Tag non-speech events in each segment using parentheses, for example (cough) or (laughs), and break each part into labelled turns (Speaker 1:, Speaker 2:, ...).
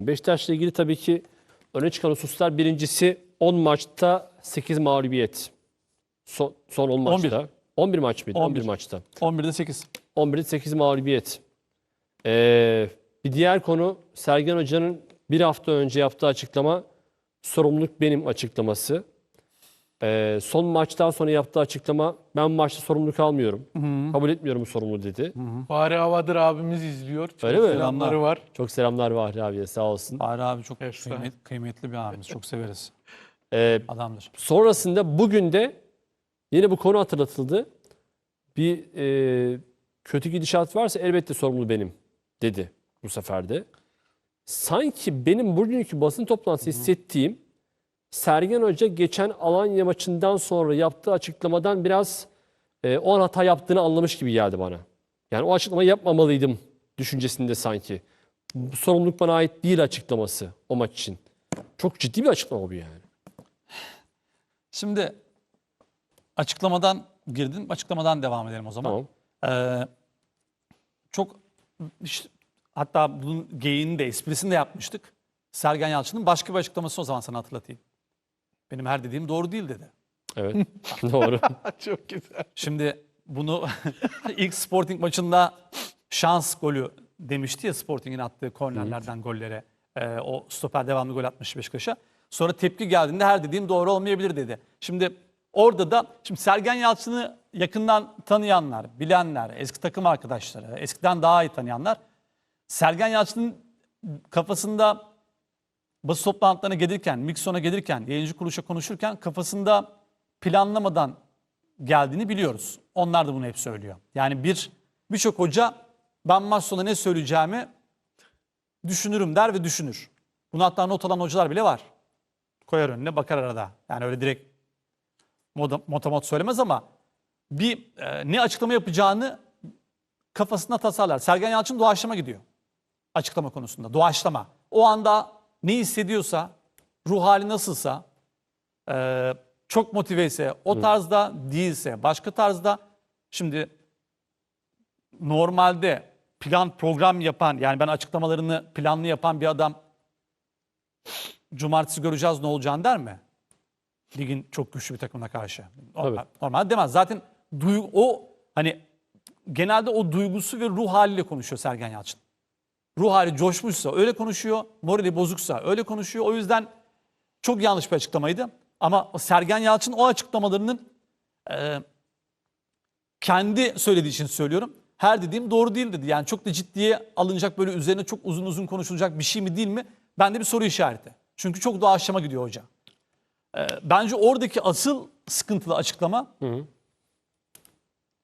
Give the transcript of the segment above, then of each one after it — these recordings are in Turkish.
Speaker 1: Beşiktaş'la ilgili tabii ki öne çıkan hususlar birincisi 10 maçta 8 mağlubiyet. Son, son 10 maçta. 11 maç mıydı? 11,
Speaker 2: 11.
Speaker 1: maçta.
Speaker 2: 11'de 8.
Speaker 1: 11'de 8 mağlubiyet. Ee, bir diğer konu Sergen Hoca'nın bir hafta önce yaptığı açıklama sorumluluk benim açıklaması. Ee, son maçtan sonra yaptığı açıklama ben maçta sorumluluk almıyorum. Kabul etmiyorum bu sorumluluğu dedi.
Speaker 3: Fahri Havadır abimiz izliyor. Çok
Speaker 1: Öyle mi?
Speaker 3: Selamları var.
Speaker 1: Çok selamlar Vahri abiye sağ olsun.
Speaker 2: Fahri abi çok
Speaker 3: Efsane.
Speaker 2: kıymet- kıymetli bir abimiz. Çok severiz.
Speaker 1: Ee,
Speaker 2: Adamdır.
Speaker 1: Sonrasında bugün de yine bu konu hatırlatıldı. Bir e, kötü gidişat varsa elbette sorumlu benim dedi bu sefer de. Sanki benim bugünkü basın toplantısı hissettiğim Sergen Hoca geçen Alanya maçından sonra yaptığı açıklamadan biraz e, o an hata yaptığını anlamış gibi geldi bana. Yani o açıklamayı yapmamalıydım düşüncesinde sanki. Bu sorumluluk bana ait değil açıklaması o maç için. Çok ciddi bir açıklama bu yani.
Speaker 2: Şimdi açıklamadan girdin. Açıklamadan devam edelim o zaman.
Speaker 1: Tamam.
Speaker 2: Ee, çok işte, hatta bunun geyiğini de esprisini de yapmıştık. Sergen Yalçın'ın başka bir açıklaması o zaman sana hatırlatayım. Benim her dediğim doğru değil dedi.
Speaker 1: Evet. (laughs) Doğru. (laughs)
Speaker 3: Çok güzel.
Speaker 2: Şimdi bunu (laughs) ilk Sporting maçında şans golü demişti ya Sporting'in attığı kornerlerden gollere. Ee, o stoper devamlı gol atmış Beşiktaş'a. Sonra tepki geldiğinde her dediğim doğru olmayabilir dedi. Şimdi orada da şimdi Sergen Yalçın'ı yakından tanıyanlar, bilenler, eski takım arkadaşları, eskiden daha iyi tanıyanlar Sergen Yalçın'ın kafasında basın toplantılarına gelirken, Mikson'a gelirken, yayıncı kuruluşa konuşurken kafasında planlamadan geldiğini biliyoruz. Onlar da bunu hep söylüyor. Yani bir birçok hoca ben maç ne söyleyeceğimi düşünürüm der ve düşünür. Bunu hatta not alan hocalar bile var. Koyar önüne bakar arada. Yani öyle direkt motamot söylemez ama bir e, ne açıklama yapacağını kafasında tasarlar. Sergen Yalçın doğaçlama gidiyor. Açıklama konusunda. Doğaçlama. O anda ne hissediyorsa, ruh hali nasılsa, e, çok motiveyse, o tarzda değilse, başka tarzda şimdi normalde plan program yapan yani ben açıklamalarını planlı yapan bir adam cumartesi göreceğiz ne olacağını der mi? Ligin çok güçlü bir takımına karşı. Normal,
Speaker 1: Tabii.
Speaker 2: normal demez. Zaten duygu, o hani genelde o duygusu ve ruh haliyle konuşuyor Sergen Yalçın. Ruh hali coşmuşsa öyle konuşuyor, morali bozuksa öyle konuşuyor. O yüzden çok yanlış bir açıklamaydı. Ama Sergen Yalçın o açıklamalarının e, kendi söylediği için söylüyorum. Her dediğim doğru değil dedi. Yani çok da ciddiye alınacak böyle üzerine çok uzun uzun konuşulacak bir şey mi değil mi? Bende bir soru işareti. Çünkü çok doğaçlama gidiyor hoca. E, bence oradaki asıl sıkıntılı açıklama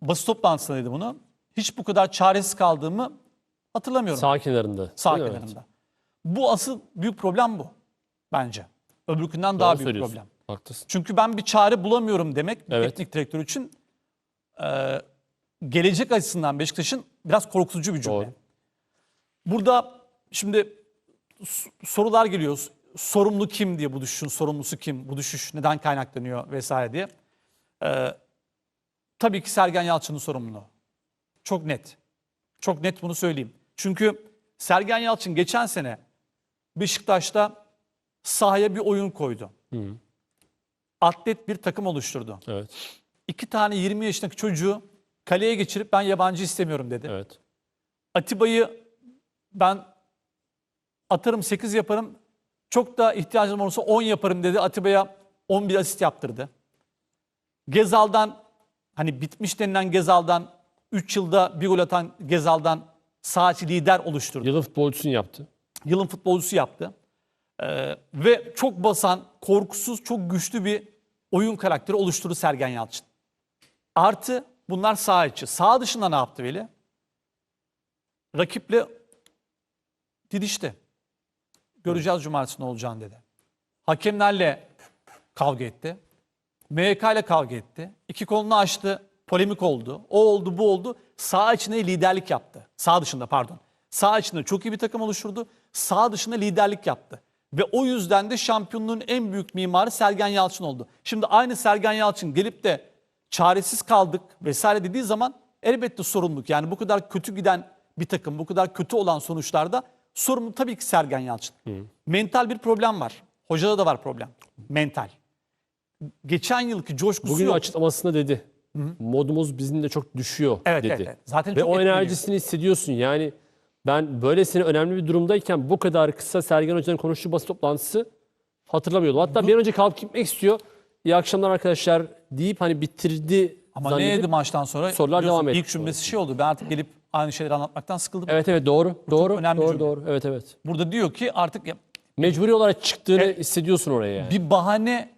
Speaker 2: basın toplantısındaydı bunu. Hiç bu kadar çaresiz kaldığımı hatırlamıyorum
Speaker 1: Sağ kenarında.
Speaker 2: sağ
Speaker 1: Değil
Speaker 2: kenarında. Bu asıl büyük problem bu bence. Öbürkünden daha
Speaker 1: Doğru
Speaker 2: büyük
Speaker 1: söylüyorsun.
Speaker 2: problem.
Speaker 1: Haklısın.
Speaker 2: Çünkü ben bir çare bulamıyorum demek bir
Speaker 1: Evet.
Speaker 2: teknik direktör için e, gelecek açısından Beşiktaş'ın biraz korkutucu bir cümle.
Speaker 1: Doğru.
Speaker 2: Burada şimdi sorular geliyor. Sorumlu kim diye bu düşüşün sorumlusu kim? Bu düşüş neden kaynaklanıyor vesaire diye. E, tabii ki Sergen Yalçın'ın sorumluluğu. Çok net. Çok net bunu söyleyeyim. Çünkü Sergen Yalçın geçen sene Beşiktaş'ta sahaya bir oyun koydu. Atlet bir takım oluşturdu.
Speaker 1: Evet.
Speaker 2: İki tane 20 yaşındaki çocuğu kaleye geçirip ben yabancı istemiyorum dedi.
Speaker 1: Evet.
Speaker 2: Atiba'yı ben atarım 8 yaparım. Çok da ihtiyacım olursa 10 yaparım dedi. Atiba'ya 11 asist yaptırdı. Gezal'dan hani bitmiş denilen Gezal'dan 3 yılda bir gol atan Gezal'dan sağ içi lider oluşturdu.
Speaker 1: Yılın futbolcusunu yaptı.
Speaker 2: Yılın futbolcusu yaptı. Ee, ve çok basan, korkusuz, çok güçlü bir oyun karakteri oluşturdu Sergen Yalçın. Artı bunlar sağ içi. Sağ dışında ne yaptı Veli? Rakiple didişti. Göreceğiz cumartesi ne olacağını dedi. Hakemlerle kavga etti. MHK ile kavga etti. İki kolunu açtı. Polemik oldu. O oldu bu oldu. Sağ içinde liderlik yaptı. Sağ dışında pardon. Sağ içinde çok iyi bir takım oluşturdu. Sağ dışında liderlik yaptı. Ve o yüzden de şampiyonluğun en büyük mimarı Sergen Yalçın oldu. Şimdi aynı Sergen Yalçın gelip de çaresiz kaldık vesaire dediği zaman elbette sorumluluk. Yani bu kadar kötü giden bir takım, bu kadar kötü olan sonuçlarda sorumlu tabii ki Sergen Yalçın. Mental bir problem var. Hocada da var problem. Mental. Geçen yılki coşkusu
Speaker 1: Bugün
Speaker 2: yok.
Speaker 1: açıklamasında dedi. Modumuz bizim de çok düşüyor
Speaker 2: Evet,
Speaker 1: dedi.
Speaker 2: evet, evet. Zaten
Speaker 1: Ve
Speaker 2: çok
Speaker 1: o enerjisini hissediyorsun. Yani ben böylesine önemli bir durumdayken bu kadar kısa Sergen Hoca'nın konuştuğu basın toplantısı hatırlamıyordum. Hatta bir an önce kalkıp gitmek istiyor. İyi akşamlar arkadaşlar deyip hani bitirdi
Speaker 2: Ama ne dedi maçtan sonra?
Speaker 1: sorular devam etti
Speaker 2: İlk cümlesi şey oldu. Ben artık gelip aynı şeyleri anlatmaktan sıkıldım.
Speaker 1: Evet evet doğru. Doğru.
Speaker 2: önemli
Speaker 1: doğru
Speaker 2: cümle.
Speaker 1: doğru. Evet evet.
Speaker 2: Burada diyor ki artık ya-
Speaker 1: Mecburi olarak çıktığını
Speaker 2: Evet.
Speaker 1: hissediyorsun oraya yani.
Speaker 2: bir bahane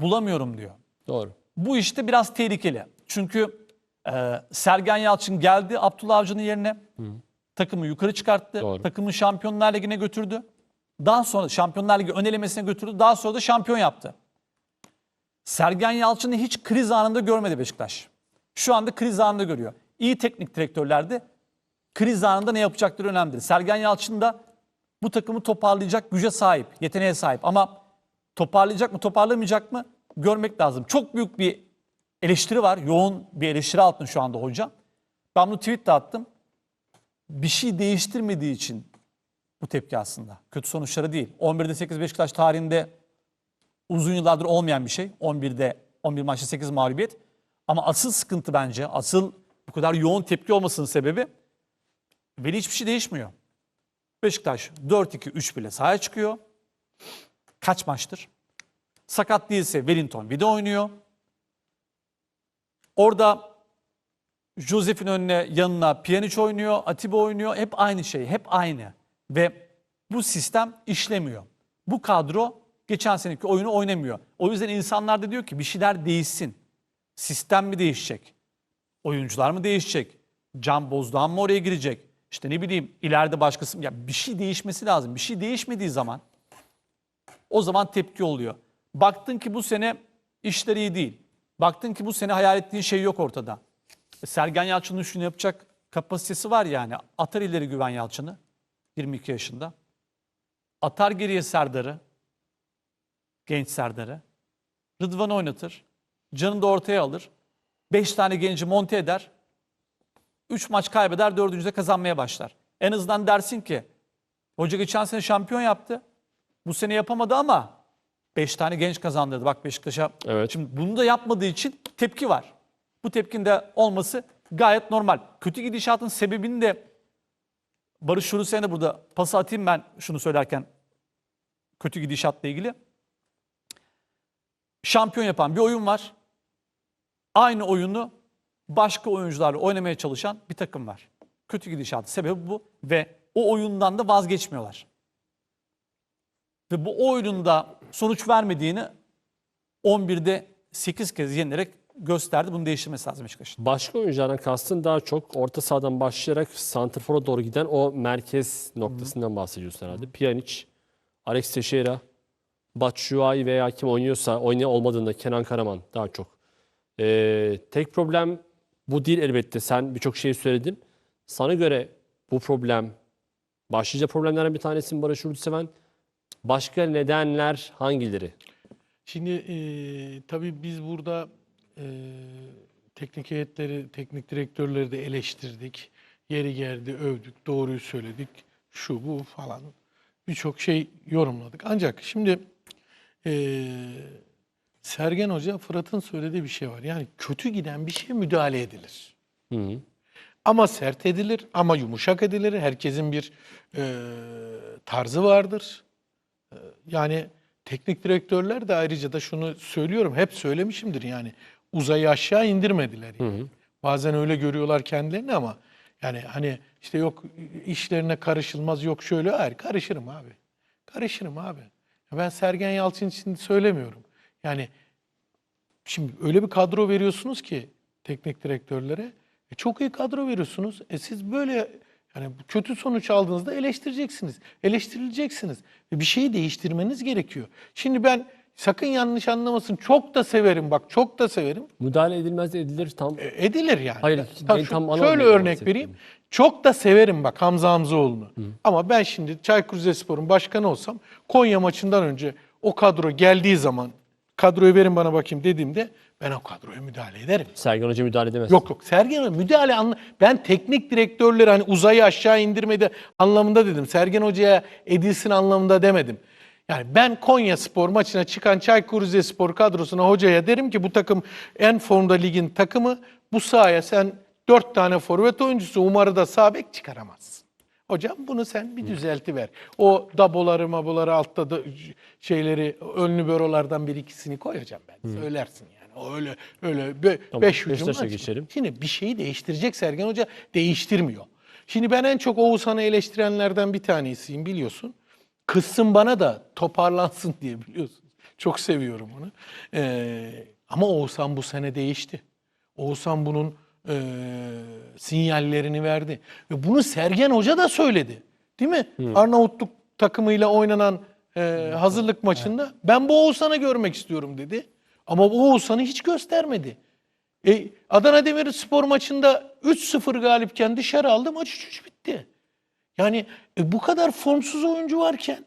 Speaker 2: bulamıyorum diyor.
Speaker 1: Doğru.
Speaker 2: Bu işte biraz tehlikeli. Çünkü e, Sergen Yalçın geldi Abdullah Avcı'nın yerine. Takımı yukarı çıkarttı.
Speaker 1: Doğru.
Speaker 2: Takımı Şampiyonlar Ligi'ne götürdü. Daha sonra Şampiyonlar Ligi ön elemesine götürdü. Daha sonra da şampiyon yaptı. Sergen Yalçın'ı hiç kriz anında görmedi Beşiktaş. Şu anda kriz anında görüyor. İyi teknik direktörlerde kriz anında ne yapacakları önemlidir. Sergen Yalçın da bu takımı toparlayacak güce sahip, yeteneğe sahip. Ama toparlayacak mı, toparlamayacak mı görmek lazım. Çok büyük bir eleştiri var. Yoğun bir eleştiri altında şu anda hoca. Ben bunu tweet de attım. Bir şey değiştirmediği için bu tepki aslında. Kötü sonuçları değil. 11'de 8 Beşiktaş tarihinde uzun yıllardır olmayan bir şey. 11'de 11 maçta 8 mağlubiyet. Ama asıl sıkıntı bence, asıl bu kadar yoğun tepki olmasının sebebi Veli hiçbir şey değişmiyor. Beşiktaş 4-2-3 bile sahaya çıkıyor. Kaç maçtır? Sakat değilse Wellington bir de oynuyor. Orada Josef'in önüne yanına Pjanic oynuyor, Atiba oynuyor. Hep aynı şey, hep aynı. Ve bu sistem işlemiyor. Bu kadro geçen seneki oyunu oynamıyor. O yüzden insanlar da diyor ki bir şeyler değişsin. Sistem mi değişecek? Oyuncular mı değişecek? Can Bozdoğan mı oraya girecek? İşte ne bileyim ileride başkası? Ya bir şey değişmesi lazım. Bir şey değişmediği zaman o zaman tepki oluyor. Baktın ki bu sene işler iyi değil. Baktın ki bu sene hayal ettiğin şey yok ortada. E, Sergen Yalçın'ın şunu yapacak kapasitesi var yani. Atar ileri Güven Yalçın'ı 22 yaşında. Atar geriye Serdar'ı. Genç Serdar'ı. Rıdvan'ı oynatır. Can'ı da ortaya alır. 5 tane genci monte eder. 3 maç kaybeder, dördüncüde kazanmaya başlar. En azından dersin ki hoca geçen sene şampiyon yaptı. Bu sene yapamadı ama 5 tane genç kazandırdı. Bak Beşiktaş'a.
Speaker 1: Evet.
Speaker 2: Şimdi bunu da yapmadığı için tepki var. Bu tepkinin de olması gayet normal. Kötü gidişatın sebebini de Barış Şurusen'e de burada pası atayım ben şunu söylerken kötü gidişatla ilgili. Şampiyon yapan bir oyun var. Aynı oyunu başka oyuncularla oynamaya çalışan bir takım var. Kötü gidişatı sebebi bu ve o oyundan da vazgeçmiyorlar. Ve bu oyununda sonuç vermediğini 11'de 8 kez yenerek gösterdi. Bunu değiştirmesi lazım Beşiktaş'ın.
Speaker 1: Başka oyunculardan kastın daha çok orta sahadan başlayarak santrfora doğru giden o merkez noktasından bahsediyorsun herhalde. Pjanic, Alex Teixeira, Batshuayi veya kim oynuyorsa oynayan olmadığında Kenan Karaman daha çok. Ee, tek problem bu değil elbette. Sen birçok şey söyledin. Sana göre bu problem başlıca problemlerden bir tanesi mi Barış Urtseven? Başka nedenler hangileri?
Speaker 3: Şimdi e, tabii biz burada e, teknik heyetleri, teknik direktörleri de eleştirdik. Yeri geldi övdük, doğruyu söyledik. Şu bu falan. Birçok şey yorumladık. Ancak şimdi e, Sergen Hoca Fırat'ın söylediği bir şey var. Yani kötü giden bir şeye müdahale edilir.
Speaker 1: Hı hı.
Speaker 3: Ama sert edilir, ama yumuşak edilir. Herkesin bir e, tarzı vardır. Yani teknik direktörler de ayrıca da şunu söylüyorum, hep söylemişimdir yani uzayı aşağı indirmediler. Yani. Bazen öyle görüyorlar kendilerini ama yani hani işte yok işlerine karışılmaz, yok şöyle, hayır karışırım abi. Karışırım abi. Ben Sergen Yalçın için söylemiyorum. Yani Şimdi öyle bir kadro veriyorsunuz ki teknik direktörlere. E çok iyi kadro veriyorsunuz. E siz böyle yani kötü sonuç aldığınızda eleştireceksiniz. Eleştirileceksiniz. Ve bir şeyi değiştirmeniz gerekiyor. Şimdi ben sakın yanlış anlamasın çok da severim bak çok da severim.
Speaker 1: Müdahale edilmez edilir tam.
Speaker 3: E, edilir yani.
Speaker 1: Hayır,
Speaker 3: Ta-
Speaker 1: ben
Speaker 3: şu-
Speaker 1: tam
Speaker 3: şöyle
Speaker 1: ne
Speaker 3: örnek vereyim. Çok da severim bak Hamza Hamzaoğlu'nu. Ama ben şimdi Çaykur Rizespor'un başkanı olsam Konya maçından önce o kadro geldiği zaman kadroyu verin bana bakayım dediğimde ben o kadroya müdahale ederim.
Speaker 1: Sergen Hoca müdahale edemez.
Speaker 3: Yok yok Sergen Hoca müdahale anla ben teknik direktörleri hani uzayı aşağı indirmedi anlamında dedim. Sergen Hoca'ya edilsin anlamında demedim. Yani ben Konya Spor maçına çıkan Çaykur Rizespor kadrosuna hocaya derim ki bu takım en formda ligin takımı. Bu sahaya sen dört tane forvet oyuncusu umarı da sağ bek çıkaramazsın. Hocam bunu sen bir düzelti ver. O daboları maboları altta da şeyleri önlü börolardan bir ikisini koy hocam ben. Söylersin yani. Öyle öyle be,
Speaker 1: Tamam,
Speaker 3: beş hücum
Speaker 1: Beşiktaş'a
Speaker 3: maç.
Speaker 1: geçelim.
Speaker 3: Şimdi bir şeyi değiştirecek Sergen Hoca değiştirmiyor. Şimdi ben en çok Oğuzhan'ı eleştirenlerden bir tanesiyim biliyorsun. Kızsın bana da toparlansın diye biliyorsun. Çok seviyorum onu. Ee, ama Oğuzhan bu sene değişti. Oğuzhan bunun e, sinyallerini verdi. Ve bunu Sergen Hoca da söyledi. Değil mi? Arnavutluk takımıyla oynanan e, hazırlık maçında ben bu Oğuzhan'ı görmek istiyorum dedi. Ama bu Oğuzhan'ı hiç göstermedi. E, Adana Demirspor maçında 3-0 galipken dışarı aldı maç 3-3 bitti. Yani e, bu kadar formsuz oyuncu varken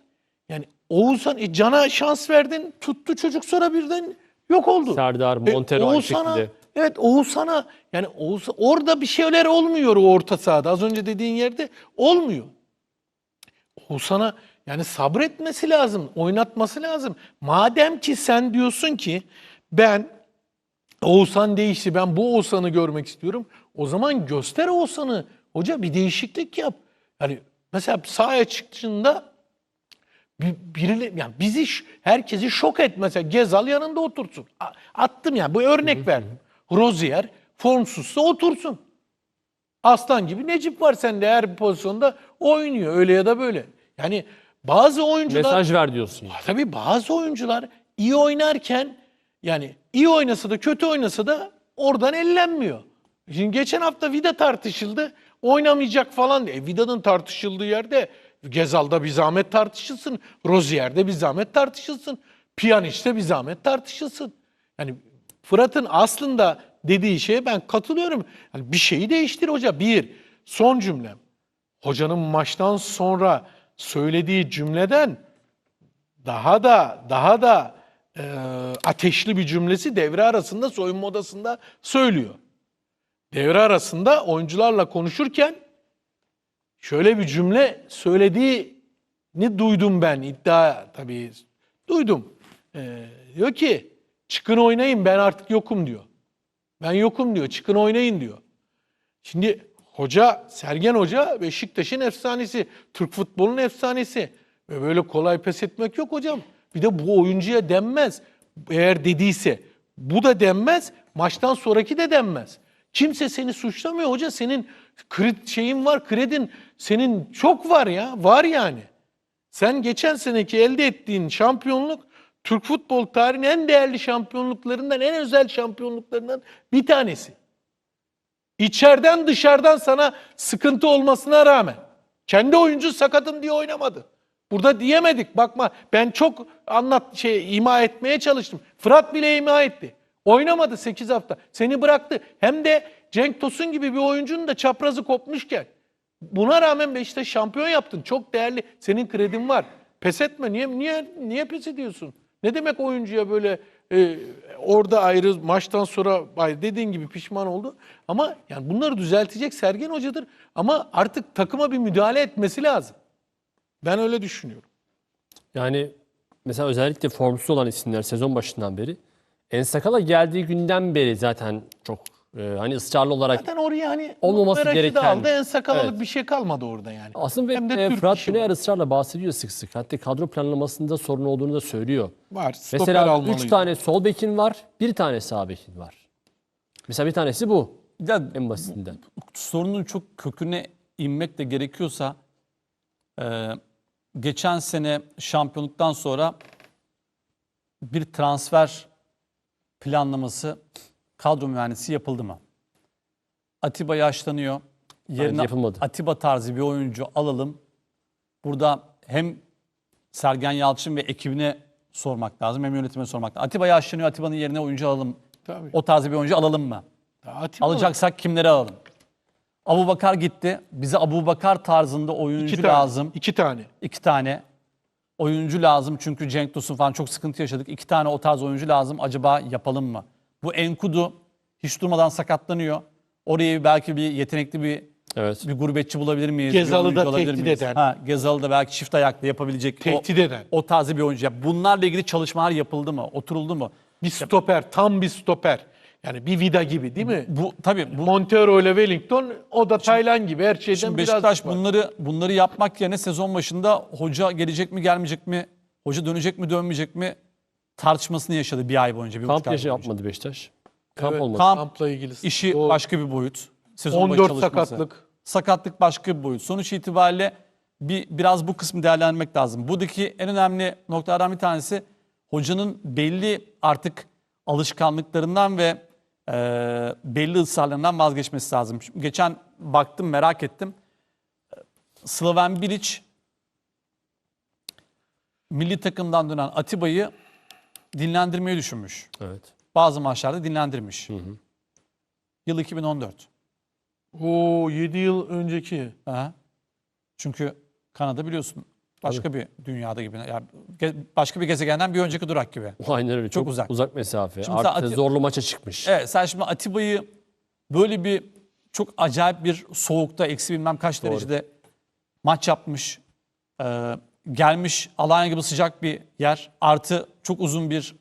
Speaker 3: yani Oğuzhan e, Can'a şans verdin tuttu çocuk sonra birden yok oldu.
Speaker 1: Serdar,
Speaker 3: E,
Speaker 1: Montero aynı
Speaker 3: Oğuzhan'a-. Evet Oğuzhan'a yani Oğuz, orada bir şeyler olmuyor o orta sahada. Az önce dediğin yerde olmuyor. Oğuzhan'a yani sabretmesi lazım, oynatması lazım. Madem ki sen diyorsun ki ben Oğuzhan değişti, ben bu Oğuzhan'ı görmek istiyorum. O zaman göster Oğuzhan'ı. Hoca bir değişiklik yap. Yani mesela sahaya çıktığında bir- birileri yani bizi herkesi şok et mesela Gezal yanında otursun. Attım yani bu örnek ver. Rozier formsuzsa otursun. Aslan gibi Necip var sende her bir pozisyonda oynuyor öyle ya da böyle. Yani bazı oyuncular
Speaker 1: Mesaj ver diyorsun.
Speaker 3: Tabii bazı oyuncular iyi oynarken yani iyi oynasa da kötü oynasa da oradan ellenmiyor. Şimdi geçen hafta Vida tartışıldı. Oynamayacak falan diye. E, Vida'nın tartışıldığı yerde Gezal'da bir zahmet tartışılsın. Rozier'de bir zahmet tartışılsın. Pjanic'te bir zahmet tartışılsın. Yani Fırat'ın aslında dediği şeye ben katılıyorum. Yani bir şeyi değiştir hoca. Bir, son cümlem. Hocanın maçtan sonra söylediği cümleden daha da daha da e, ateşli bir cümlesi devre arasında soyunma odasında söylüyor. Devre arasında oyuncularla konuşurken şöyle bir cümle söylediğini duydum ben iddia tabii duydum. E, diyor ki çıkın oynayın ben artık yokum diyor. Ben yokum diyor çıkın oynayın diyor. Şimdi hoca, Sergen Hoca Beşiktaş'ın efsanesi, Türk futbolunun efsanesi. Ve böyle kolay pes etmek yok hocam. Bir de bu oyuncuya denmez. Eğer dediyse bu da denmez, maçtan sonraki de denmez. Kimse seni suçlamıyor hoca. Senin kredi şeyin var, kredin senin çok var ya, var yani. Sen geçen seneki elde ettiğin şampiyonluk Türk futbol tarihinin en değerli şampiyonluklarından, en özel şampiyonluklarından bir tanesi. İçeriden dışarıdan sana sıkıntı olmasına rağmen kendi oyuncu sakatım diye oynamadı. Burada diyemedik. Bakma ben çok anlat şey ima etmeye çalıştım. Fırat bile ima etti. Oynamadı 8 hafta. Seni bıraktı. Hem de Cenk Tosun gibi bir oyuncunun da çaprazı kopmuşken. Buna rağmen Beşiktaş şampiyon yaptın. Çok değerli. Senin kredin var. Pes etme. Niye niye niye pes ediyorsun? Ne demek oyuncuya böyle e, orada ayrı maçtan sonra ay dediğin gibi pişman oldu. Ama yani bunları düzeltecek Sergen Hoca'dır. Ama artık takıma bir müdahale etmesi lazım. Ben öyle düşünüyorum.
Speaker 1: Yani mesela özellikle formsuz olan isimler sezon başından beri Ensakala geldiği günden beri zaten çok e, hani ısrarlı olarak
Speaker 3: Zaten oraya hani
Speaker 1: Olmaması gereken.
Speaker 3: aldı, en sakalalık
Speaker 1: Evet.
Speaker 3: bir şey kalmadı orada yani.
Speaker 1: aslında ve
Speaker 3: Hem de
Speaker 1: e,
Speaker 3: Türk
Speaker 1: Fırat
Speaker 3: var.
Speaker 1: ısrarla bahsediyor sık sık. Hatta kadro planlamasında sorun olduğunu da söylüyor.
Speaker 3: Var. Stoper
Speaker 1: Mesela
Speaker 3: almalıydı.
Speaker 1: 3 tane sol bekin var, bir tane sağ bekin var. Mesela bir tanesi bu
Speaker 2: Ya
Speaker 1: en basitinden.
Speaker 2: sorunun çok köküne inmek de gerekiyorsa e, geçen sene şampiyonluktan sonra bir transfer planlaması kadro mühendisi yapıldı mı? Atiba yaşlanıyor. Yerine
Speaker 1: yapılmadı.
Speaker 2: Atiba tarzı bir oyuncu alalım. Burada hem Sergen Yalçın ve ekibine sormak lazım hem yönetime sormak lazım. Atiba yaşlanıyor. Atiba'nın yerine oyuncu alalım.
Speaker 3: Tabii.
Speaker 2: O tarzı bir oyuncu alalım mı?
Speaker 3: Atiba
Speaker 2: Alacaksak kimleri alalım? Abu Bakar gitti. Bize Abu Bakar tarzında oyuncu
Speaker 3: iki tane,
Speaker 2: lazım.
Speaker 3: İki tane.
Speaker 2: İki tane. oyuncu lazım çünkü Cenk Tosun falan çok sıkıntı yaşadık. İki tane o tarz oyuncu lazım. Acaba yapalım mı? Bu Enkudu hiç durmadan sakatlanıyor. Oraya belki bir yetenekli bir
Speaker 1: Evet.
Speaker 2: bir gurbetçi bulabilir miyiz?
Speaker 3: Gezalı da tehdit
Speaker 2: miyiz?
Speaker 3: eden.
Speaker 2: Ha, Gezalı da belki çift ayaklı yapabilecek. o-
Speaker 3: Tehdit eden.
Speaker 2: O tarzı bir oyuncu. Ya bunlarla ilgili çalışmalar yapıldı mı? Oturuldu mu?
Speaker 3: Bir stoper, tam bir stoper. Yani bir vida gibi değil mi?
Speaker 2: Bu tabii bu
Speaker 3: Montero ile Wellington o da Taylan gibi her şeyden
Speaker 2: Şimdi
Speaker 3: biraz
Speaker 2: Beşiktaş bunları bunları yapmak yerine sezon başında hoca gelecek mi gelmeyecek mi? Hoca dönecek mi dönmeyecek mi? Tartışmasını yaşadı bir ay boyunca. Bir buçuk
Speaker 1: Kamp
Speaker 2: ay
Speaker 1: yaşı
Speaker 2: boyunca.
Speaker 1: yapmadı Beşiktaş. Kamp
Speaker 3: Evet,
Speaker 1: olmadı.
Speaker 2: Kamp
Speaker 3: Kampla ilgili.
Speaker 2: işi
Speaker 3: Doğru.
Speaker 2: başka bir boyut. Sezon başı
Speaker 3: 14
Speaker 2: çalışması.
Speaker 3: sakatlık.
Speaker 2: Sakatlık başka bir boyut. Sonuç itibariyle bir biraz bu kısmı değerlendirmek lazım. Buradaki en önemli noktalardan bir tanesi hocanın belli artık alışkanlıklarından ve e, belli ısrarlarından vazgeçmesi lazım. Şimdi geçen baktım merak ettim. Slaven Bilic milli takımdan dönen Atiba'yı dinlendirmeyi düşünmüş.
Speaker 1: Evet.
Speaker 2: Bazı maçlarda dinlendirmiş. Yıl 2014.
Speaker 3: Oo 7 yıl önceki.
Speaker 2: Aha. Çünkü Kanada biliyorsun başka bir dünyada gibi. Yani başka bir gezegenden bir önceki durak gibi.
Speaker 1: Aynen öyle. Çok,
Speaker 2: uzak.
Speaker 1: uzak. mesafe.
Speaker 2: Şimdi sen
Speaker 1: Artı
Speaker 2: Ati-
Speaker 1: zorlu maça çıkmış.
Speaker 2: Evet sen şimdi Atiba'yı böyle bir çok acayip bir soğukta eksi bilmem kaç derecede maç yapmış. Ee, gelmiş Alanya gibi sıcak bir yer. Artı çok uzun bir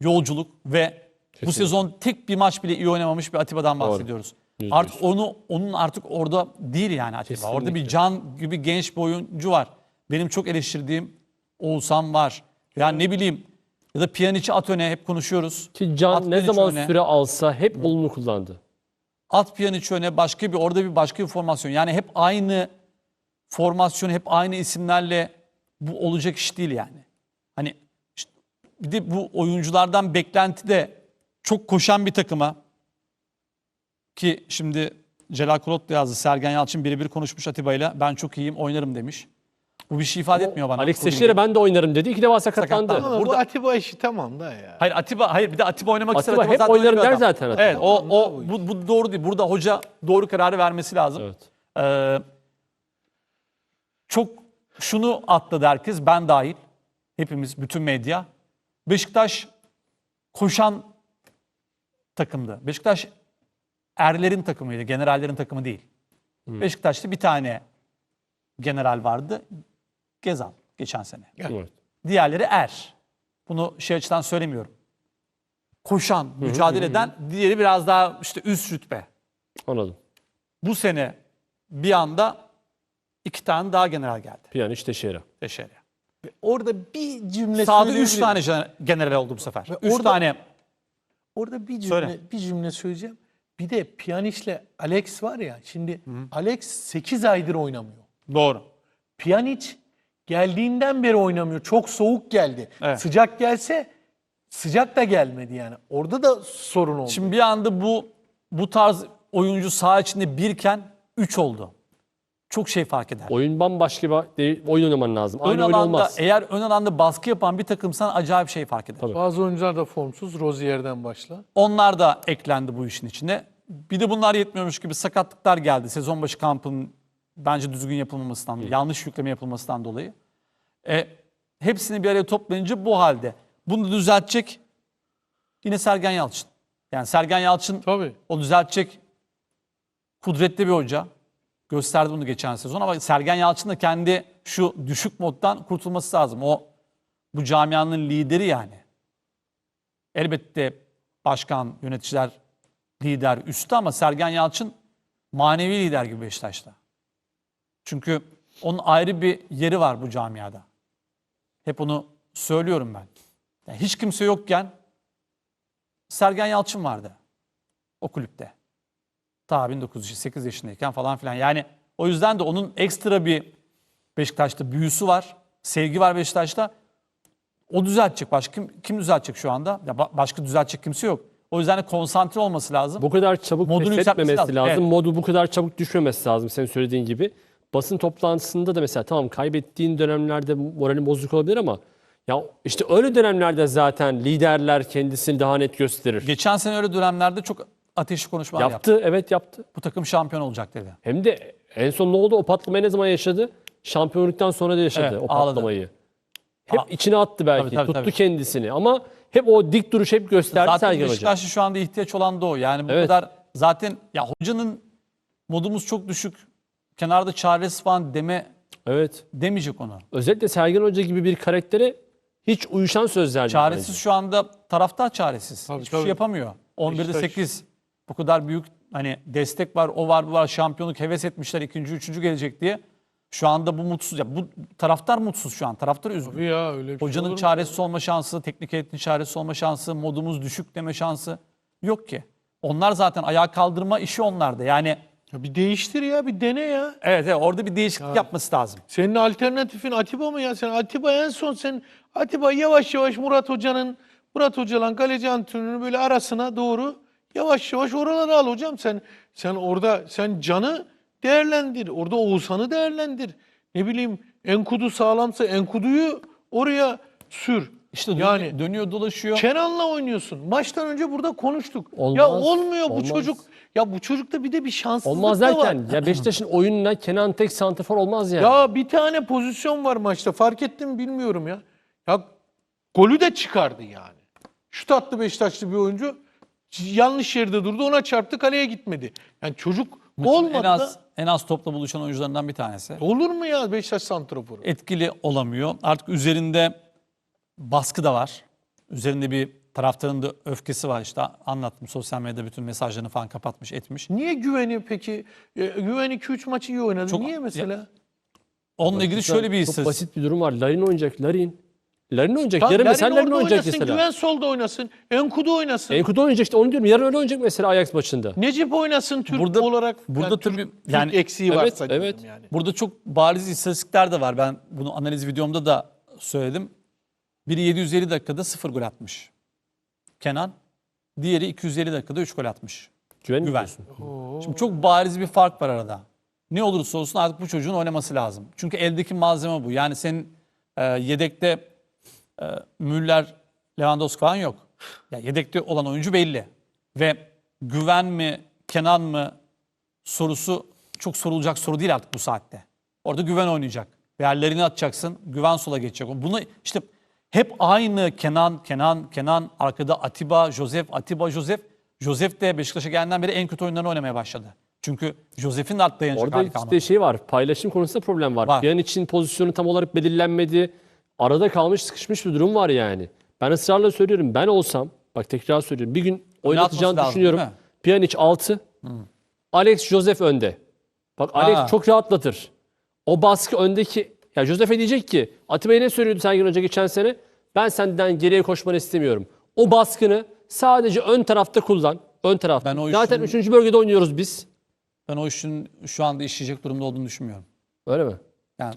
Speaker 2: yolculuk ve bu
Speaker 1: Kesinlikle.
Speaker 2: sezon tek bir maç bile iyi oynamamış bir Atiba'dan bahsediyoruz.
Speaker 1: Yüzde
Speaker 2: Artık
Speaker 1: yüz.
Speaker 2: onu onun artık orada değil yani Atiba. Orada bir
Speaker 1: Kesinlikle.
Speaker 2: can gibi genç bir oyuncu var. Benim çok eleştirdiğim Oğuzhan var. Yani ne bileyim ya da Pjanic'i at öne hep konuşuyoruz.
Speaker 1: Ki Can
Speaker 2: At
Speaker 1: ne
Speaker 2: Pjanic
Speaker 1: zaman
Speaker 2: öne.
Speaker 1: süre alsa hep olumlu kullandı.
Speaker 2: At Pjanic öne başka bir orada bir başka bir formasyon. Yani hep aynı formasyon, hep aynı isimlerle bu olacak iş değil yani. Hani işte bir de bu oyunculardan beklenti de çok koşan bir takıma ki şimdi Celal Kulot da yazdı. Sergen Yalçın birebir konuşmuş Atiba'yla. Ben çok iyiyim, oynarım demiş. Bu bir şey ifade etmiyor bana.
Speaker 1: Alex Teixeira ben de oynarım dedi. İki defa sakatlandı.
Speaker 2: Sakatlandı.
Speaker 3: Ama bu
Speaker 2: Burada-
Speaker 3: Atiba işi tamam da ya.
Speaker 2: Hayır Atiba hayır bir de Atiba oynamak ister.
Speaker 1: Atiba hep
Speaker 2: zaten
Speaker 1: oynarım der zaten Atiba.
Speaker 2: Evet o o bu, bu doğru değil. Burada hoca doğru kararı vermesi lazım.
Speaker 1: Evet.
Speaker 2: Ee, çok şunu atladı herkes, ben dahil. Hepimiz, bütün medya. Beşiktaş koşan takımdı. Beşiktaş erlerin takımıydı, generallerin takımı değil. Beşiktaş'ta bir tane general vardı. Gezal geçen sene.
Speaker 1: Evet.
Speaker 2: Diğerleri er. Bunu şey açıdan söylemiyorum. Koşan, mücadele eden, diğeri biraz daha işte üst rütbe.
Speaker 1: Anladım.
Speaker 2: Bu sene bir anda iki tane daha general geldi.
Speaker 1: Pjanic Teixeira.
Speaker 2: Teşekkür
Speaker 3: Orada bir cümle
Speaker 2: Sağda üç
Speaker 3: söyleyebilirim.
Speaker 2: tane gen- general oldu bu sefer. Üç
Speaker 3: orada-
Speaker 2: tane.
Speaker 3: Orada bir cümle,
Speaker 2: Söyle.
Speaker 3: bir cümle söyleyeceğim. Bir de Pjanic'le Alex var ya. Şimdi Alex 8 aydır oynamıyor.
Speaker 2: Doğru.
Speaker 3: Pjanic geldiğinden beri oynamıyor. Çok soğuk geldi.
Speaker 2: Evet.
Speaker 3: Sıcak gelse sıcak da gelmedi yani. Orada da sorun oldu.
Speaker 2: Şimdi bir anda bu bu tarz oyuncu saha içinde birken üç oldu. Çok şey fark eder.
Speaker 1: Oyun bambaşka bir değil, oyun oynaman lazım.
Speaker 2: Ön
Speaker 1: oyun
Speaker 2: alanda
Speaker 1: olmaz.
Speaker 2: eğer ön alanda baskı yapan bir takımsan acayip şey fark eder.
Speaker 1: Tabii.
Speaker 3: Bazı oyuncular da formsuz. Rozier'den başla.
Speaker 2: Onlar da eklendi bu işin içine. Bir de bunlar yetmiyormuş gibi sakatlıklar geldi. Sezon başı kampın bence düzgün yapılmamasından, yanlış yükleme yapılmasından dolayı. E, hepsini bir araya toplayınca bu halde. Bunu düzeltecek yine Sergen Yalçın. Yani Sergen Yalçın
Speaker 3: Tabii.
Speaker 2: o düzeltecek kudretli bir hoca. Gösterdi bunu geçen sezon ama Sergen Yalçın da kendi şu düşük moddan kurtulması lazım. O bu camianın lideri yani. Elbette başkan, yöneticiler, lider üstü ama Sergen Yalçın manevi lider gibi Beşiktaş'ta. Çünkü onun ayrı bir yeri var bu camiada. Hep onu söylüyorum ben. Yani hiç kimse yokken Sergen Yalçın vardı o kulüpte. Ta 1908 yaşındayken falan filan. Yani o yüzden de onun ekstra bir Beşiktaş'ta büyüsü var. Sevgi var Beşiktaş'ta. O düzeltecek. Başka kim, kim düzeltecek şu anda? Ya ba- başka düzeltecek kimse yok. O yüzden de konsantre olması lazım.
Speaker 1: Bu kadar çabuk
Speaker 2: Modunu
Speaker 1: pes
Speaker 2: yükseltmesi
Speaker 1: etmemesi
Speaker 2: lazım.
Speaker 1: lazım.
Speaker 2: Evet.
Speaker 1: Modu bu kadar çabuk düşmemesi lazım senin söylediğin gibi. Basın toplantısında da mesela tamam kaybettiğin dönemlerde moralin bozuk olabilir ama ya işte öyle dönemlerde zaten liderler kendisini daha net gösterir.
Speaker 2: Geçen sene öyle dönemlerde çok ateşli konuşmalar yaptı.
Speaker 1: Yaptı, evet yaptı.
Speaker 2: Bu takım şampiyon olacak dedi.
Speaker 1: Hem de en son ne oldu? O patlamayı ne zaman yaşadı? Şampiyonluktan sonra da yaşadı
Speaker 2: Evet,
Speaker 1: o
Speaker 2: ağladı.
Speaker 1: patlamayı. hep
Speaker 2: Aa,
Speaker 1: içine attı belki.
Speaker 2: tabii, tabii,
Speaker 1: tuttu
Speaker 2: tabii.
Speaker 1: kendisini ama hep o dik duruş hep gösterdi
Speaker 2: Zaten
Speaker 1: Sergen Hoca.
Speaker 2: Beşiktaş'ta şu anda ihtiyaç olan da o. Yani bu
Speaker 1: Evet.
Speaker 2: kadar zaten ya hocanın modumuz çok düşük. Kenarda çaresiz falan deme
Speaker 1: Evet.
Speaker 2: demeyecek onu.
Speaker 1: Özellikle Sergen Hoca gibi bir karaktere hiç uyuşan sözler. değil
Speaker 2: Çaresiz
Speaker 1: bence.
Speaker 2: şu anda taraftar çaresiz.
Speaker 3: Tabii,
Speaker 2: Hiçbir
Speaker 3: tabii.
Speaker 2: şey yapamıyor. 11'de
Speaker 3: Beşiktaş-
Speaker 2: 8 bu kadar büyük hani destek var, o var, bu var. Şampiyonluk heves etmişler ikinci, üçüncü gelecek diye. Şu anda bu mutsuz. Ya bu taraftar mutsuz şu an. Taraftar üzgün.
Speaker 3: Tabii ya öyle bir şey
Speaker 2: Hocanın
Speaker 3: mu?
Speaker 2: çaresiz olma şansı, teknik heyetin çaresiz olma şansı, modumuz düşük deme şansı yok ki. Onlar zaten ayağa kaldırma işi onlarda. Yani
Speaker 3: Ya bir değiştir ya bir dene ya.
Speaker 2: evet, evet orada bir değişiklik yapması lazım.
Speaker 3: Senin alternatifin Atiba mı ya? Sen Atiba en son sen Atiba yavaş yavaş Murat Hoca'nın Murat Hoca'lan kaleci antrenörünün böyle arasına doğru yavaş yavaş oralara al hocam. Sen sen orada sen canı değerlendir. Orada Oğuzhan'ı değerlendir. Ne bileyim Enkudu sağlamsa Enkudu'yu oraya sür.
Speaker 2: İşte
Speaker 3: yani
Speaker 2: dönüyor dolaşıyor.
Speaker 3: Kenan'la oynuyorsun. Maçtan önce burada konuştuk.
Speaker 1: Olmaz,
Speaker 3: ya olmuyor bu
Speaker 1: olmaz.
Speaker 3: çocuk. Ya bu çocukta bir de bir şanssızlık
Speaker 1: Olmaz
Speaker 3: da var.
Speaker 1: derken ya Beşiktaş'ın oyununa Kenan tek santrafor olmaz yani.
Speaker 3: Ya bir tane pozisyon var maçta. Fark ettim mi bilmiyorum ya. Ya golü de çıkardı yani. Şut attı Beşiktaşlı bir oyuncu. Yanlış yerde durdu. Ona çarptı kaleye gitmedi. Yani çocuk olmadı
Speaker 2: en
Speaker 3: da
Speaker 2: az en az topla buluşan oyuncularından bir tanesi.
Speaker 3: olur mu ya Beşiktaş santraforu?
Speaker 2: Etkili olamıyor. Artık üzerinde baskı da var. Üzerinde bir taraftarın da öfkesi var işte. Anlattım sosyal medyada bütün mesajlarını falan kapatmış, etmiş.
Speaker 3: Niye güveni peki? E, güven 2-3 maçı iyi oynadı.
Speaker 2: Çok-
Speaker 3: Niye mesela?
Speaker 2: Onunla ilgili şöyle bir
Speaker 1: Çok basit bir durum var. Larin oynayacak. Larin. Larin oynayacak.
Speaker 3: Tamam,
Speaker 1: Yarın mesela Larin oynayacak
Speaker 3: oynasın,
Speaker 1: mesela.
Speaker 3: Güven solda oynasın. Enkudu oynasın.
Speaker 1: Enkudu oynayacak işte onu diyorum. Yarın öyle oynayacak mesela Ajax maçında.
Speaker 3: Necip oynasın Türk
Speaker 2: Burada-
Speaker 3: olarak.
Speaker 2: burada
Speaker 3: yani
Speaker 2: tabii
Speaker 3: Türk,
Speaker 2: yani-
Speaker 3: Türk eksiği
Speaker 1: Evet,
Speaker 3: varsa
Speaker 1: evet.
Speaker 3: yani.
Speaker 2: Burada çok bariz istatistikler de var. Ben bunu analiz videomda da söyledim. Biri 750 dakikada 0 gol atmış. Kenan. Diğeri 250 dakikada 3 gol atmış.
Speaker 1: Güven,
Speaker 2: Güven. Şimdi çok bariz bir fark var arada. Ne olursa olsun artık bu çocuğun oynaması lazım. Çünkü eldeki malzeme bu. Yani senin e, yedekte e, Müller, Lewandowski falan yok. Ya yedekte olan oyuncu belli. Ve güven mi, Kenan mı sorusu çok sorulacak soru değil artık bu saatte. Orada güven oynayacak. Değerlerini atacaksın, güven sola geçecek. Bunu işte hep aynı Kenan, Kenan, Kenan, arkada Atiba, Josef, Atiba, Josef. Josef de Beşiktaş'a geldiğinden beri en kötü oyunlarını oynamaya başladı. Çünkü Josef'in de artık dayanacak
Speaker 1: Orada
Speaker 2: hali
Speaker 1: işte
Speaker 2: kalmadı.
Speaker 1: şey var. Paylaşım konusunda problem var.
Speaker 2: Var.
Speaker 1: An için pozisyonu tam olarak belirlenmedi. Arada kalmış sıkışmış bir durum var yani. Ben ısrarla söylüyorum. Ben olsam bak tekrar söylüyorum. Bir gün oynatacağını
Speaker 2: lazım,
Speaker 1: düşünüyorum.
Speaker 2: değil mi?
Speaker 1: Pjanic 6. Alex Joseph önde. Bak Alex
Speaker 2: Ha.
Speaker 1: çok rahatlatır. O baskı öndeki ya Josef'e diyecek ki Atiba'ya ne söylüyordu Sergen Hoca geçen sene? Ben senden geriye koşmanı istemiyorum. O baskını sadece ön tarafta kullan. Ön tarafta.
Speaker 2: Ben o
Speaker 1: Zaten
Speaker 2: işin-
Speaker 1: 3. bölgede oynuyoruz biz.
Speaker 2: Ben o işin şu anda işleyecek durumda olduğunu düşünmüyorum.
Speaker 1: Öyle mi?
Speaker 2: Yani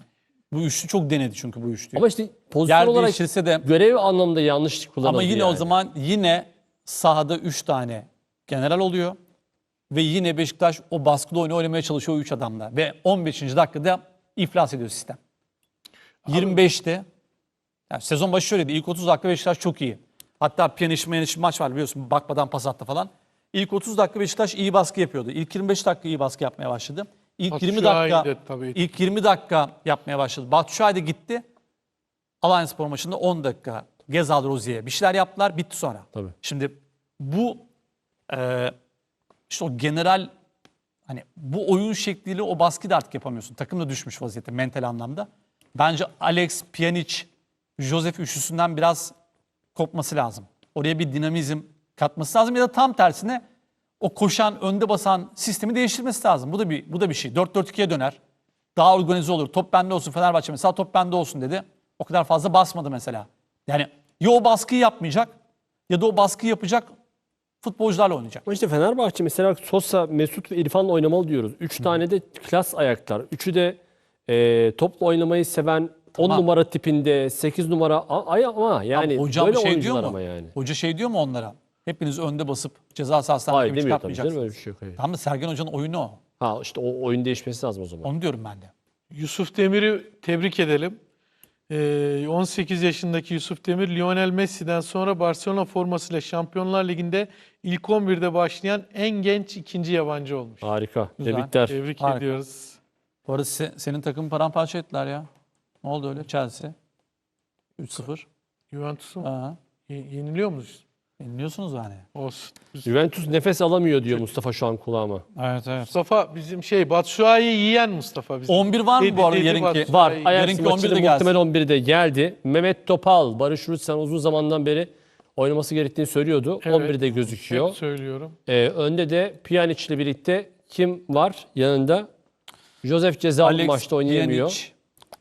Speaker 2: bu üçlü çok denedi çünkü bu üçlü.
Speaker 1: Ama işte pozisyon
Speaker 2: Yer
Speaker 1: olarak
Speaker 2: değiştirse de
Speaker 1: görev anlamında yanlış kullanıldı
Speaker 2: ama yine o
Speaker 1: yani.
Speaker 2: zaman yine sahada 3 tane general oluyor. Ve yine Beşiktaş o baskıda oyunu oynamaya çalışıyor o 3 adamla. Ve 15. dakikada iflas ediyor sistem. 25'te yani sezon başı şöyleydi. İlk 30 dakika Beşiktaş çok iyi. Hatta Pjanic Pjanic maç var biliyorsun bakmadan pas attı falan. İlk 30 dakika Beşiktaş iyi baskı yapıyordu. İlk 25 dakika iyi baskı yapmaya başladı. İlk
Speaker 3: Batu
Speaker 2: 20
Speaker 3: Şahin
Speaker 2: dakika
Speaker 3: de tabii.
Speaker 2: ilk 20 dakika yapmaya başladı. Batu Şahin de gitti. Alliance Spor maçında 10 dakika Gezal Rozier'e bir şeyler yaptılar bitti sonra.
Speaker 1: Tabii.
Speaker 2: Şimdi bu e, işte o general hani bu oyun şekliyle o baskıyı da artık yapamıyorsun. Takım da düşmüş vaziyette mental anlamda. Bence Alex, Pjanic, Josef üçlüsünden biraz kopması lazım. Oraya bir dinamizm katması lazım ya da tam tersine o koşan, önde basan sistemi değiştirmesi lazım. Bu da bir bu da bir şey. 4-4-2'ye döner. Daha organize olur. Top bende olsun. Fenerbahçe mesela top bende olsun dedi. O kadar fazla basmadı mesela. Yani ya o baskıyı yapmayacak ya da o baskıyı yapacak futbolcularla oynayacak.
Speaker 1: Ama işte Fenerbahçe mesela Sosa, Mesut ve İrfan'la oynamalı diyoruz. Üç tane de klas ayaklar. Üçü de e, topla oynamayı seven 10
Speaker 2: Tamam.
Speaker 1: numara tipinde, 8 numara ay ama yani
Speaker 2: Ama hocam
Speaker 1: böyle
Speaker 2: şey diyor mu?
Speaker 1: ama yani.
Speaker 2: Hoca şey diyor mu onlara? Hepiniz önde basıp ceza sahasından
Speaker 1: Hayır
Speaker 2: rakibi
Speaker 1: demiyor tabii canım
Speaker 2: çıkartmayacaksınız.
Speaker 1: öyle bir şey yok. Hayır.
Speaker 2: Tamam da Sergen Hoca'nın oyunu o.
Speaker 1: Ha işte o oyun değişmesi lazım o zaman.
Speaker 2: Onu diyorum ben de.
Speaker 3: Yusuf Demir'i tebrik edelim. Ee, 18 yaşındaki Yusuf Demir, Lionel Messi'den sonra Barcelona formasıyla Şampiyonlar Ligi'nde ilk 11'de başlayan en genç ikinci yabancı olmuş.
Speaker 1: Harika.
Speaker 2: Güzel.
Speaker 1: Tebrikler.
Speaker 3: Tebrik
Speaker 2: Harika.
Speaker 3: ediyoruz.
Speaker 2: Bu arada se- senin takımı paramparça ettiler ya. Ne oldu öyle Chelsea? 3-0.
Speaker 3: Juventus'u
Speaker 2: Aha.
Speaker 3: ye- yeniliyor muyuz?
Speaker 2: Yeniliyorsunuz yani.
Speaker 3: Olsun. Biz-
Speaker 1: Juventus nefes alamıyor diyor Mustafa şu an kulağıma.
Speaker 2: Evet evet.
Speaker 3: Mustafa bizim şey Batshuayi'yi yiyen Mustafa bizim.
Speaker 2: 11 var mı
Speaker 3: Dedi-
Speaker 2: bu arada
Speaker 3: dedi
Speaker 2: yarınki?
Speaker 3: Batshuayi.
Speaker 1: Var.
Speaker 2: Yarınki
Speaker 1: maçı da
Speaker 2: 11'de gelsin.
Speaker 1: muhtemel 11'de geldi. Mehmet Topal, Barış Rutsen uzun zamandan beri oynaması gerektiğini söylüyordu.
Speaker 3: Evet.
Speaker 1: 11'de gözüküyor.
Speaker 3: Hep söylüyorum.
Speaker 1: Ee, önde de Pjanic ile birlikte kim var yanında? Josef cezalı
Speaker 2: Alex
Speaker 1: maçta oynayamıyor.
Speaker 2: Pjanic,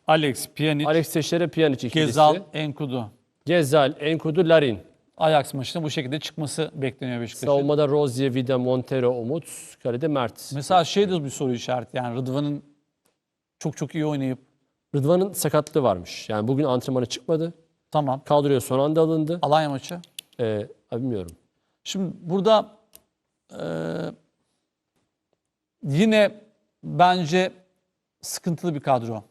Speaker 2: Alex Pjanic,
Speaker 1: Alex Teixeira Pjanic ikilisi.
Speaker 2: Gezal, Enkudu.
Speaker 1: Gezal, Enkudu, Larin.
Speaker 2: Ajax maçında bu şekilde çıkması bekleniyor Beşiktaş'ın.
Speaker 1: Savunmada Rozier, Vida, Montero, Umut. Kalede Mert.
Speaker 2: Mesela şey de bir soru işareti yani Rıdvan'ın çok çok iyi oynayıp
Speaker 1: Rıdvan'ın sakatlığı varmış. Yani bugün antrenmana çıkmadı.
Speaker 2: tamam
Speaker 1: Kadroya son anda alındı.
Speaker 2: Alanya maçı.
Speaker 1: Ee, bilmiyorum.
Speaker 2: Şimdi burada e, yine bence sıkıntılı bir kadro.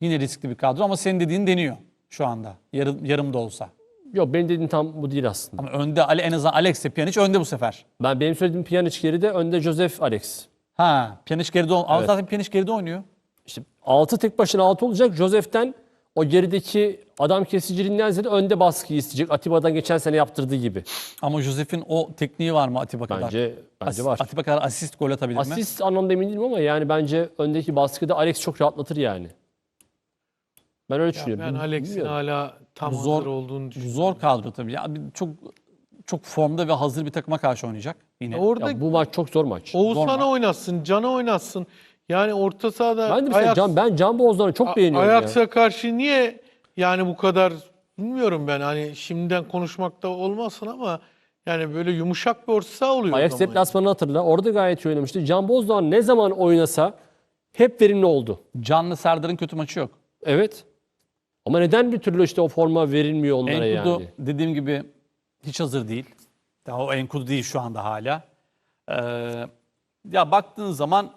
Speaker 2: Yine riskli bir kadro ama senin dediğin deniyor şu anda. Yarım, yarım da olsa.
Speaker 1: Yok benim dediğim tam bu değil aslında.
Speaker 2: Ama önde Ale- en azından Alex de Pjanic önde bu sefer.
Speaker 1: Ben benim söylediğim Pjanic geride, önde Josef Alex.
Speaker 2: Ha, Pjanic geride ol- ama zaten Pjanic geride oynuyor.
Speaker 1: İşte 6 tek başına 6 olacak. Josef'ten o gerideki adam kesiciliğinden ziyade önde baskıyı isteyecek. Atiba'dan geçen sene yaptırdığı gibi.
Speaker 2: Ama Josef'in o tekniği var mı Atiba kadar?
Speaker 1: Bence bence
Speaker 2: As-
Speaker 1: var.
Speaker 2: Atiba kadar asist gol atabilir mi?
Speaker 1: Asist anlamda emin değilim ama yani bence öndeki baskıda Alex çok rahatlatır yani. Ben öyle düşünüyorum.
Speaker 3: Ben Alex'in hala tam
Speaker 2: Zor-
Speaker 3: hazır olduğunu düşünüyorum.
Speaker 2: Zor kadro tabii. Ya çok çok formda ve hazır bir takıma karşı oynayacak yine.
Speaker 3: Orada
Speaker 1: Ya bu maç çok zor maç.
Speaker 3: Oğuzhan'ı
Speaker 2: Zor
Speaker 3: oynatsın, Can'ı oynatsın. Yani orta sahada
Speaker 1: Ben de mesela
Speaker 3: Ajax-
Speaker 1: Can, ben Can Bozdan'ı çok
Speaker 3: A-
Speaker 1: beğeniyorum ya.
Speaker 3: Ajax'a karşı niye yani bu kadar bilmiyorum ben hani şimdiden konuşmakta olmasın ama yani böyle yumuşak bir orta saha oluyor.
Speaker 1: Ajax deplasmanını hatırla. Orada gayet iyi oynamıştı. Can Bozdoğan ne zaman oynasa hep verimli oldu.
Speaker 2: Canlı Serdar'ın kötü maçı yok.
Speaker 1: Evet. Ama neden bir türlü işte o forma verilmiyor onlara
Speaker 2: Enkudu
Speaker 1: yani?
Speaker 2: dediğim gibi hiç hazır değil. Daha o Enkudu değil şu anda hala. Ee, ya baktığın zaman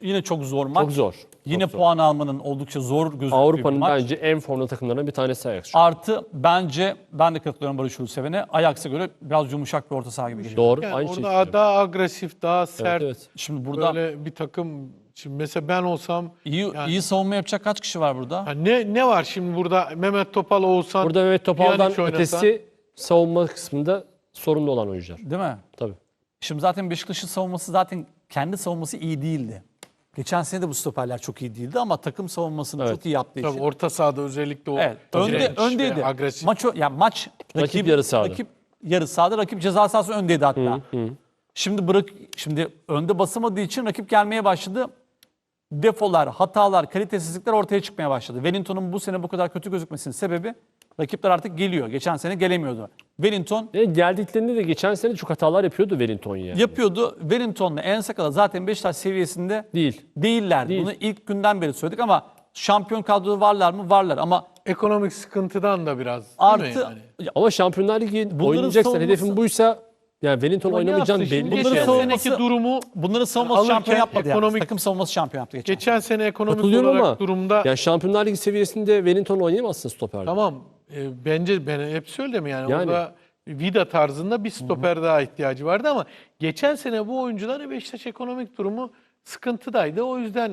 Speaker 2: yine çok zor maç.
Speaker 1: Çok zor.
Speaker 2: Yine
Speaker 1: Çok zor.
Speaker 2: puan almanın oldukça zor gözüktüğü
Speaker 1: Avrupa'nın bence en formda takımlarından bir tanesi Ajax.
Speaker 2: Artı bence ben de katılıyorum Barış Uluseven'e. Ajax'a göre biraz yumuşak bir orta saha gibi geliyor.
Speaker 1: Doğru.
Speaker 3: Yani
Speaker 1: aynı şey.
Speaker 3: orada
Speaker 1: düşünüyorum.
Speaker 3: daha agresif, daha
Speaker 1: Evet,
Speaker 3: sert
Speaker 1: evet.
Speaker 2: Şimdi burada
Speaker 3: böyle bir takım. Şimdi mesela ben olsam
Speaker 2: iyi
Speaker 3: Yani-
Speaker 2: iyi savunma yapacak kaç kişi var burada?
Speaker 3: ha ne ne var şimdi burada Mehmet Topal, Oğuzhan
Speaker 1: Burada Mehmet Topal'dan
Speaker 3: Pjanic oynasa-
Speaker 1: ötesi savunma kısmında sorunlu olan oyuncular.
Speaker 2: Değil mi?
Speaker 1: Tabii.
Speaker 2: Şimdi zaten Beşiktaş'ın savunması zaten kendi savunması iyi değildi. Geçen sene de bu stoperler çok iyi değildi ama takım savunmasını
Speaker 1: Evet.
Speaker 2: çok iyi yaptığı
Speaker 3: Tabii
Speaker 2: için.
Speaker 3: orta sahada özellikle o
Speaker 2: Evet. Önde
Speaker 3: direnç ve
Speaker 2: öndeydi.
Speaker 3: agresif.
Speaker 2: Maç o- yani maç
Speaker 1: Rakip yarı sahada.
Speaker 2: Rakip yarı sahada, rakip ceza sahası öndeydi hatta. Şimdi bırak şimdi önde basamadığı için rakip gelmeye başladı. Defolar, hatalar, kalitesizlikler ortaya çıkmaya başladı. Wellington'un bu sene bu kadar kötü gözükmesinin sebebi rakipler artık geliyor. Geçen sene gelemiyordu. Wellington
Speaker 1: E, geldiklerinde de geçen sene çok hatalar yapıyordu Wellington yani.
Speaker 2: yapıyordu. Wellington'la Ensakala zaten Beşiktaş seviyesinde
Speaker 1: Değil.
Speaker 2: değiller.
Speaker 1: Değil.
Speaker 2: Bunu ilk günden beri söyledik ama şampiyon kadroda varlar mı? Varlar ama
Speaker 3: ekonomik sıkıntıdan da biraz değil
Speaker 2: artı
Speaker 3: yani?
Speaker 2: Ya
Speaker 1: Ama Şampiyonlar Ligi
Speaker 2: Bunların
Speaker 1: oynayacaksın.
Speaker 2: savunması-
Speaker 1: Hedefin buysa yani Wellington
Speaker 3: Ama ne
Speaker 1: oynamayacağını
Speaker 3: yaptı? Şimdi
Speaker 1: belli.
Speaker 2: Bunların savunması-
Speaker 3: seneki durumu
Speaker 2: bunların savunması
Speaker 3: Alırken
Speaker 2: şampiyon yapmadı yani.
Speaker 3: ekonomik-
Speaker 2: Takım savunması şampiyon yaptı geçen.
Speaker 3: geçen sene ekonomik
Speaker 1: Katılıyorum
Speaker 3: olarak
Speaker 1: ama
Speaker 3: durumda
Speaker 1: yani Şampiyonlar Ligi seviyesinde Wellington oynayamazsın stoperde.
Speaker 3: Tamam. E, bence ben hep söyledim yani,
Speaker 1: Yani.
Speaker 3: orada Vida tarzında bir stoper daha ihtiyacı vardı ama geçen sene bu oyuncuların Beşiktaş ekonomik durumu sıkıntıdaydı. O yüzden